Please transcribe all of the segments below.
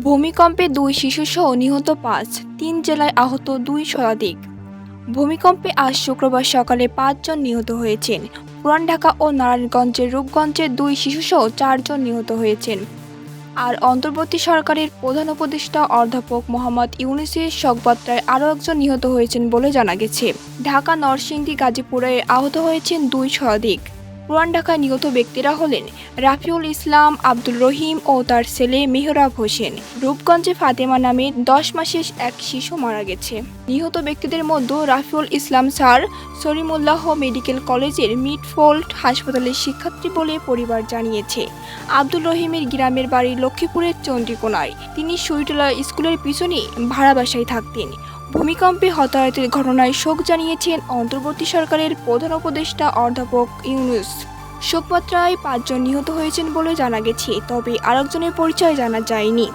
ভূমিকম্পে দুই শিশুসহ নিহত পাঁচ, তিন জেলায় আহত দুই শতাধিক। ভূমিকম্পে আজ শুক্রবার সকালে পাঁচজন নিহত হয়েছেন। পুরান ঢাকা ও নারায়ণগঞ্জের রূপগঞ্জে দুই শিশুসহ চারজন নিহত হয়েছেন। আর অন্তর্বর্তী সরকারের প্রধান উপদেষ্টা অধ্যাপক মোহাম্মদ ইউনিসের শোকবার্তায় আরও একজন নিহত হয়েছেন বলে জানা গেছে। ঢাকা, নরসিংদী, গাজীপুরে আহত হয়েছেন দুই শতাধিক। পুরান ঢাকায় নিহত ব্যক্তিরা হলেন রাফিউল ইসলাম, আব্দুল রহিম ও তার ছেলে মেহরাব হোসেন। রূপগঞ্জে ফাতেমা নামে দশ মাসের এক শিশু মারা গেছে। নিহত ব্যক্তিদের মধ্যে রাফিউল ইসলাম স্যার সরিমুল্লাহ মেডিকেল কলেজের মিডফোল্ড হাসপাতালের শিক্ষার্থী বলে পরিবার জানিয়েছে। আব্দুল রহিমের গ্রামের বাড়ি লক্ষ্মীপুরের চন্দ্রিকোনায় তিনি সুইটলা স্কুলের পিছনে ভাড়া বাসায় থাকতেন। ভূমিকম্পে হতাহতের ঘটনায় শোক জানিয়েছেন অন্তর্বর্তী সরকারের প্রধান উপদেষ্টা অধ্যাপক ইউনুস। শোকপাত্রায় পাঁচজন নিহত হয়েছেন বলে জানা গেছে, তবে আরেকজনের পরিচয় জানা যায়নি।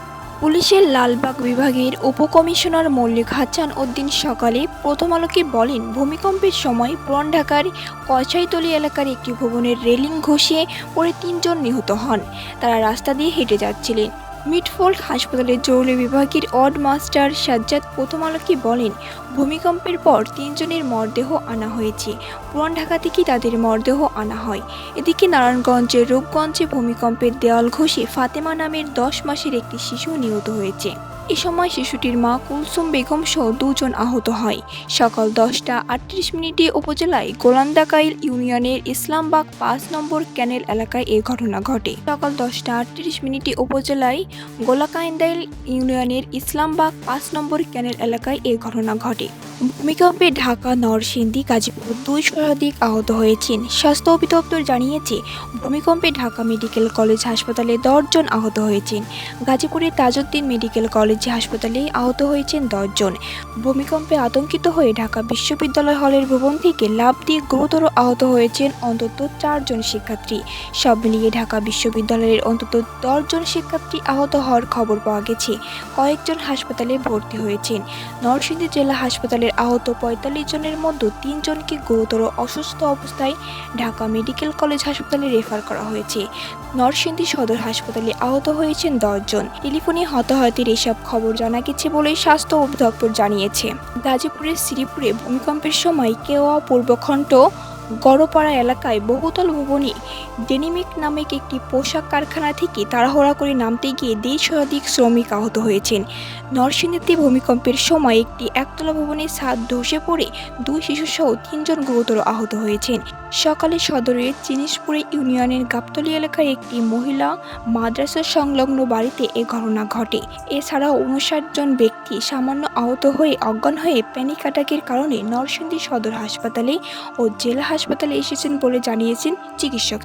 পুলিশের লালবাগ বিভাগের উপকমিশনার মল্লিক হাসান উদ্দিন সকালে প্রথম আলোকে বলেন, ভূমিকম্পের সময় পুরান ঢাকার কচাইতলি এলাকার একটি ভবনের রেলিং ঘষিয়ে পড়ে তিনজন নিহত হন। তারা রাস্তা দিয়ে হেঁটে যাচ্ছিলেন। মিডফোল্ড হাসপাতালের জরুরি বিভাগের ওয়ার্ড মাস্টার সাজ্জাদ প্রথম আলোকে বলেন, ভূমিকম্পের পর তিনজনের মরদেহ আনা হয়েছে। পুরান ঢাকা থেকে তাদের মরদেহ আনা হয়। এদিকে নারায়ণগঞ্জের রূপগঞ্জে ভূমিকম্পের দেওয়াল ঘষে ফাতেমা নামের দশ মাসের একটি শিশু নিহত হয়েছে। এ সময় শিশুটির মা কুলসুম বেগম সহ দুজন আহত হয়। সকাল দশটা আটত্রিশ মিনিটে উপজেলায় গোলান্দাকাইল ইউনিয়নের ইসলামবাগ পাঁচ নম্বর ক্যানেল এলাকায় এ ঘটনা ঘটে। সকাল দশটা আটত্রিশ মিনিটে উপজেলায় গোলাকাইন্দাইল ইউনিয়নের ইসলামবাগ পাঁচ নম্বর ক্যানেল এলাকায় এ ঘটনা ঘটে। ভূমিকম্পে ঢাকা, নরসিংদী, গাজীপুর দুই শতাধিক আহত হয়েছেন। স্বাস্থ্য অধিদপ্তর জানিয়েছে, ভূমিকম্পে ঢাকা মেডিকেল কলেজ হাসপাতালে দশজন আহত হয়েছেন। গাজীপুরের তাজউদ্দিন মেডিকেল কলেজ হাসপাতালে আহত হয়েছেন দশজন ভূমিকম্পে আতঙ্কিত হয়ে ঢাকা বিশ্ববিদ্যালয় হলের ভবন থেকে লাভ দিয়ে গুরুতর আহত হয়েছেন অন্তত চারজন শিক্ষার্থী। সব মিলিয়ে ঢাকা বিশ্ববিদ্যালয়ের অন্তত দশজন শিক্ষার্থী আহত হওয়ার খবর পাওয়া গেছে। কয়েকজন হাসপাতালে ভর্তি হয়েছেন। নরসিংদী জেলা হাসপাতালের আহত পঁয়তাল্লিশ জনের মধ্যে তিনজনকে গুরুতর অসুস্থ অবস্থায় ঢাকা মেডিকেল কলেজ হাসপাতালে রেফার করা হয়েছে। নরসিংদী সদর হাসপাতালে আহত হয়েছেন দশজন টেলিফোনে হতাহতের এসব খবর জানা গেছে বলে স্বাস্থ্য অধিদপ্তর জানিয়েছে। গাজীপুরের শ্রীপুরে ভূমিকম্পের সময় কেওয়া পূর্বখণ্ড গড়পাড়া এলাকায় বহুতল ভবনে ডেনিমিক নামক একটি পোশাক কারখানা থেকে তাড়াহুড়া করে নামতে গিয়ে দেড় শতাধিক শ্রমিক আহত হয়েছেন। নরসিংদীতে ভূমিকম্পের সময় একটি একতলা ভবনের ছাদ ধসে পড়ে দুই শিশুসহ তিনজন গুরুতর আহত হয়েছেন। সকালে সদরের চিনিসপুরে ইউনিয়নের গাবতলী এলাকার একটি মহিলা মাদ্রাসা সংলগ্ন বাড়িতে এ ঘটনা ঘটে। এছাড়াও উনষাট জন ব্যক্তি সামান্য আহত হয়ে অজ্ঞান হয়ে প্যানিক অ্যাটাকের কারণে নরসিংদী সদর হাসপাতালে ও জেলা হাসপাতালে এসেছেন বলে জানিয়েছেন চিকিৎসক।